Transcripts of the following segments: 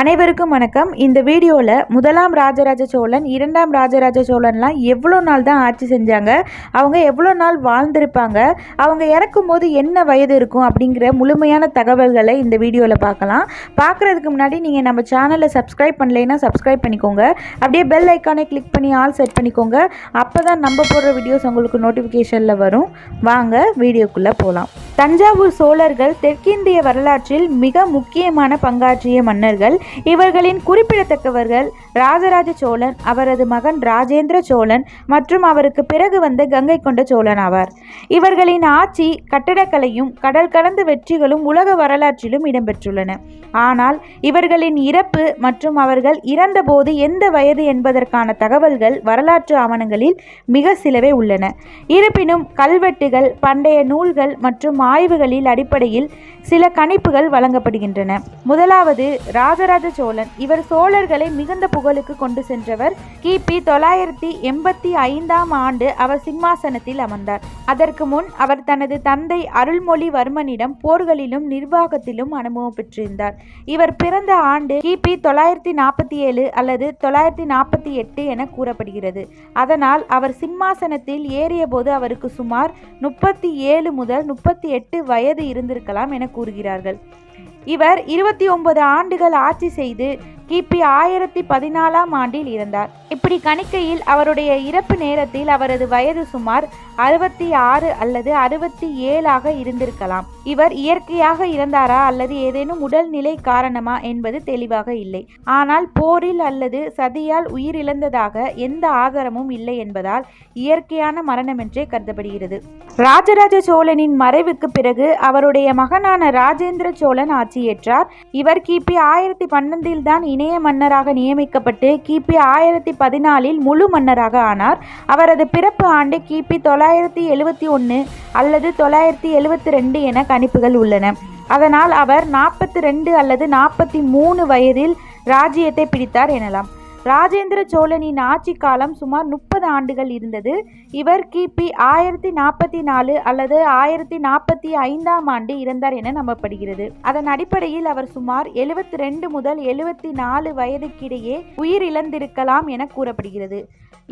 அனைவருக்கும் வணக்கம். இந்த வீடியோவில் முதலாம் ராஜராஜ சோழன் இரண்டாம் ராஜராஜ சோழன்லாம் எவ்வளோ நாள் தான் ஆட்சி செஞ்சாங்க அவங்க எவ்வளோ நாள் வாழ்ந்திருப்பாங்க அவங்க இறக்கும்போது என்ன வயது இருக்கும் அப்படிங்கிற முழுமையான தகவல்களை இந்த வீடியோவில் பார்க்கலாம். பார்க்குறதுக்கு முன்னாடி நீங்கள் நம்ம சேனலை சப்ஸ்கிரைப் பண்ணலைன்னா சப்ஸ்கிரைப் பண்ணிக்கோங்க. அப்படியே பெல் ஐக்கானை கிளிக் பண்ணி ஆல் செட் பண்ணிக்கோங்க. அப்போ தான் நம்ம போடுற வீடியோஸ் உங்களுக்கு நோட்டிஃபிகேஷனில் வரும். வாங்க வீடியோக்குள்ளே போகலாம் தஞ்சாவூர் சோழர்கள் தெற்கிந்திய வரலாற்றில் மிக முக்கியமான பங்காற்றிய மன்னர்கள். இவர்களின் குறிப்பிடத்தக்கவர்கள் ராஜராஜ சோழன் அவரது மகன் ராஜேந்திர சோழன் மற்றும் அவருக்கு பிறகு வந்த கங்கை கொண்ட சோழன் ஆவார். இவர்களின் ஆட்சி கட்டடக்கலையும் கடல் கடந்த வெற்றிகளும் உலக வரலாற்றிலும் இடம்பெற்றுள்ளன. ஆனால் இவர்களின் இறப்பு மற்றும் அவர்கள் இறந்தபோது எந்த வயது என்பதற்கான தகவல்கள் வரலாற்று ஆவணங்களில் மிக சிலவே உள்ளன. இருப்பினும் கல்வெட்டுகள் பண்டைய நூல்கள் மற்றும் ஆய்வுகளில் அடிப்படையில் சில கணிப்புகள் வழங்கப்படுகின்றன. முதலாவது ராஜராஜ சோழன். இவர் சோழர்களை மிகுந்த புகழுக்கு கொண்டு சென்றவர் கிபி தொள்ளாயிரத்தி எண்பத்தி ஐந்தாம் ஆண்டு அவர் சிம்மாசனத்தில் அமர்ந்தார். அதற்கு முன் அவர் தனது தந்தை அருள்மொழிவர்மனிடம் போர்களிலும் நிர்வாகத்திலும் அனுபவம் பெற்றிருந்தார். இவர் பிறந்த ஆண்டு கிபி தொள்ளாயிரத்தி நாற்பத்தி ஏழு அல்லது தொள்ளாயிரத்தி நாற்பத்தி எட்டு என கூறப்படுகிறது. அதனால் அவர் சிம்மாசனத்தில் ஏறியபோது அவருக்கு சுமார் முப்பத்தி ஏழு முதல் முப்பத்தி எட்டு வயது இருந்திருக்கலாம் என கூறுகிறார்கள். இவர் இருபத்தி ஒன்பது ஆண்டுகள் ஆட்சி செய்து கிபி ஆயிரத்தி பதினாலாம் ஆண்டில் இருந்தார் இப்படி கணிக்கையில் அவருடைய இறப்பு நேரத்தில் அவரது வயது சுமார் அறுபத்தி ஆறு அல்லது அறுபத்தி ஏழாக இருந்திருக்கலாம். இவர் இயற்கையாக இறந்தாரா அல்லது ஏதேனும் உடல்நிலை காரணமா என்பது தெளிவாக இல்லை. ஆனால் போரில் அல்லது சதியால் உயிரிழந்ததாக எந்த ஆதாரமும் இல்லை என்பதால் இயற்கையான மரணம் என்றே கருதப்படுகிறது. ராஜராஜ சோழனின் மறைவுக்கு பிறகு அவருடைய மகனான ராஜேந்திர சோழன் ஆட்சியேற்றார். இவர் கிபி ஆயிரத்தி பன்னெண்டில் தான் இணைய மன்னராக நியமிக்கப்பட்டு கிபி ஆயிரத்தி பதினாலில் முழு மன்னராக ஆனார். அவரது பிறப்பு ஆண்டு கிபி தொள்ளாயிரத்தி எழுவத்தி ஒன்று அல்லது தொள்ளாயிரத்தி எழுவத்தி ரெண்டு என கணிப்புகள் உள்ளன. அதனால் அவர் நாற்பத்தி ரெண்டு அல்லது நாற்பத்தி மூணு வயதில் ராஜ்யத்தை பிடித்தார் எனலாம். ராஜேந்திர சோழனின் ஆட்சி காலம் சுமார் முப்பது ஆண்டுகள் இருந்தது. இவர் கிபி ஆயிரத்தி நாற்பத்தி நாலு அல்லது ஆயிரத்தி நாற்பத்தி ஐந்தாம் ஆண்டு இறந்தார் என நம்பப்படுகிறது. அதன் அடிப்படையில் அவர் சுமார் எழுபத்தி ரெண்டு முதல் எழுபத்தி நாலு வயதுக்கிடையே உயிரிழந்திருக்கலாம் என கூறப்படுகிறது.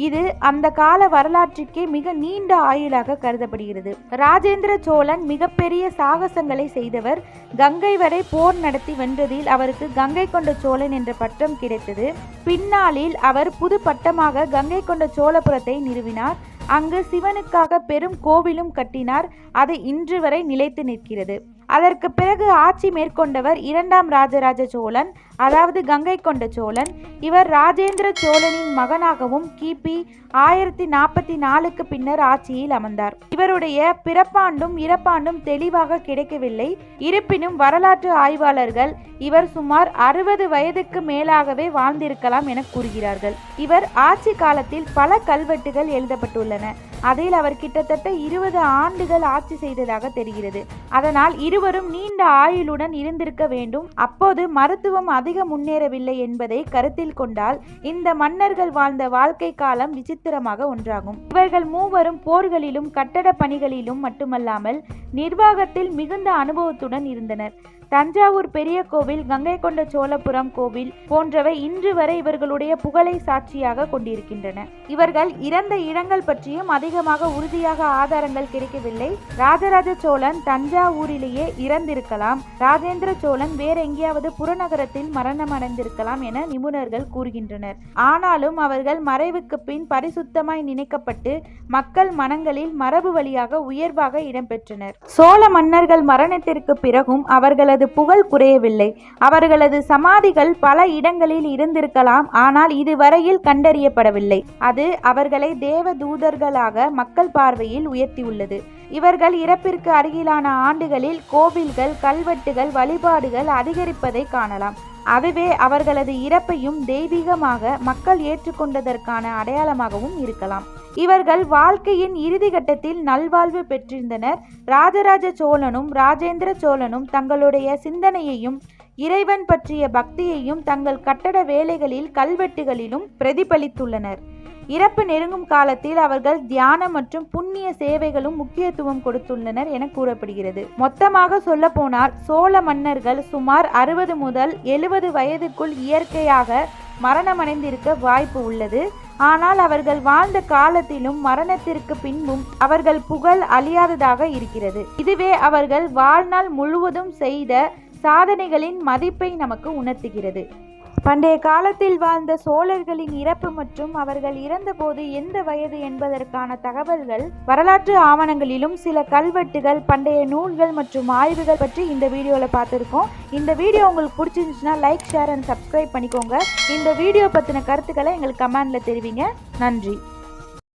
இது அந்த கால வரலாற்றுக்கே மிக நீண்ட ஆயுளாக கருதப்படுகிறது. ராஜேந்திர சோழன் மிகப்பெரிய சாகசங்களை செய்தவர் கங்கை வரை போர் நடத்தி வென்றதில் அவருக்கு கங்கை கொண்ட சோழன் என்ற பட்டம் கிடைத்தது. பின்னாளில் அவர் புது பட்டமாக கங்கை கொண்ட சோழபுரத்தை நிறுவினார். அங்கு சிவனுக்காக பெரும் கோவிலும் கட்டினார். அது இன்று வரை நிலைத்து நிற்கிறது. அதற்கு பிறகு ஆட்சி மேற்கொண்டவர் இரண்டாம் ராஜராஜ சோழன். அதாவது கங்கை கொண்ட சோழன் இவர் ராஜேந்திர சோழனின் மகனாகவும் கிபி ஆயிரத்தி நாற்பத்தி நாலுக்கு பின்னர் ஆட்சியில் அமர்ந்தார். இவருடைய பிறப்பாண்டும் இறப்பாண்டும் தெளிவாக கிடைக்கவில்லை. இருப்பினும் வரலாற்று ஆய்வாளர்கள் இவர் சுமார் அறுபது வயதுக்கு மேலாகவே வாழ்ந்திருக்கலாம் என கூறுகிறார்கள். இவர் ஆட்சி காலத்தில் பல கல்வெட்டுகள் எழுதப்பட்டுள்ளன. அதில் அவர் கிட்டத்தட்ட இருபது ஆண்டுகள் ஆட்சி செய்ததாக தெரிகிறது. அதனால் இருவரும் நீண்ட ஆயுளுடன் இருந்திருக்க வேண்டும். அப்போது மருத்துவம் அதிக முன்னேறவில்லை என்பதை கருத்தில் கொண்டால் இந்த மன்னர்கள் வாழ்ந்த வாழ்க்கை காலம் விசித்திரமாக ஒன்றாகும். இவர்கள் மூவரும் போர்களிலும் கட்டட பணிகளிலும் மட்டுமல்லாமல் நிர்வாகத்தில் மிகுந்த அனுபவத்துடன் இருந்தனர். தஞ்சாவூர் பெரிய கோவில் கங்கை கொண்ட சோழபுரம் கோவில் போன்றவை இன்று வரை இவர்களுடைய புகழை சாட்சியாக கொண்டிருக்கின்றன. இவர்கள் இறந்த இடங்கள் பற்றியும் அதிகமாக உறுதியாக ஆதாரங்கள் கிடைக்கவில்லை. ராஜராஜ சோழன் தஞ்சாவூரிலேயே இறந்திருக்கலாம். ராஜேந்திர சோழன் வேற எங்கேயாவது புறநகரத்தில் மரணம் அடைந்திருக்கலாம் என நிபுணர்கள் கூறுகின்றனர். ஆனாலும் அவர்கள் மறைவுக்கு பின் பரிசுத்தமாய் நினைக்கப்பட்டு மக்கள் மனங்களில் மரபு வழியாக உயர்வாக இடம்பெற்றனர். சோழ மன்னர்கள் மரணத்திற்கு பிறகும் அவர்களது புகழ் குறையவில்லை. அவர்களது சமாதிகள் பல இடங்களில் இருந்திருக்கலாம் ஆனால் இதுவரையில் கண்டறியப்படவில்லை. அது அவர்களை தேவ தூதர்களாக மக்கள் பார்வையில் உயர்த்தியுள்ளது. இவர்கள் இறப்பிற்கு அருகிலான ஆண்டுகளில் கோவில்கள் கல்வெட்டுகள் வழிபாடுகள் அதிகரிப்பதை காணலாம். அதுவே அவர்களது இறப்பையும் தெய்வீகமாக மக்கள் ஏற்றுக்கொண்டதற்கான அடையாளமாகவும் இருக்கலாம். இவர்கள் வாழ்க்கையின் இறுதி கட்டத்தில் நல்வாழ்வு பெற்றிருந்தனர். ராஜராஜ சோழனும் ராஜேந்திர சோழனும் தங்களுடைய சிந்தனையையும் இறைவன் பற்றிய பக்தியையும் தங்கள் கட்டட வேலைகளில் கல்வெட்டுகளிலும் பிரதிபலித்துள்ளனர். இறப்பு நெருங்கும் காலத்தில் அவர்கள் தியானம் மற்றும் புண்ணிய சேவைகளும் முக்கியத்துவம் கொடுத்துள்ளனர் என கூறப்படுகிறது. மொத்தமாக சொல்ல போனால் சோழ மன்னர்கள் சுமார் அறுபது முதல் எழுபது வயதுக்குள் இயற்கையாக மரணமடைந்திருக்க வாய்ப்பு உள்ளது. ஆனால் அவர்கள் வாழ்ந்த காலத்திலும் மரணத்திற்கு பின்பும் அவர்கள் புகழ் அழியாததாக இருக்கிறது. இதுவே அவர்கள் வாழ்நாள் முழுவதும் செய்த சாதனைகளின் மதிப்பை நமக்கு உணர்த்துகிறது. பண்டைய காலத்தில் வாழ்ந்த சோழர்களின் இறப்பு மற்றும் அவர்கள் இறந்தபோது எந்த வயது என்பதற்கான தகவல்கள் வரலாற்று ஆவணங்களிலும் சில கல்வெட்டுகள் பண்டைய நூல்கள் மற்றும் ஆய்வுகள் பற்றி இந்த வீடியோவில் பார்த்துருக்கோம். இந்த வீடியோ உங்களுக்கு பிடிச்சிருந்துச்சுன்னா லைக் ஷேர் அண்ட் சப்ஸ்கிரைப் பண்ணிக்கோங்க. இந்த வீடியோ பற்றின கருத்துக்களை எங்களுக்கு கமெண்டில் தெரிவிங்க. நன்றி.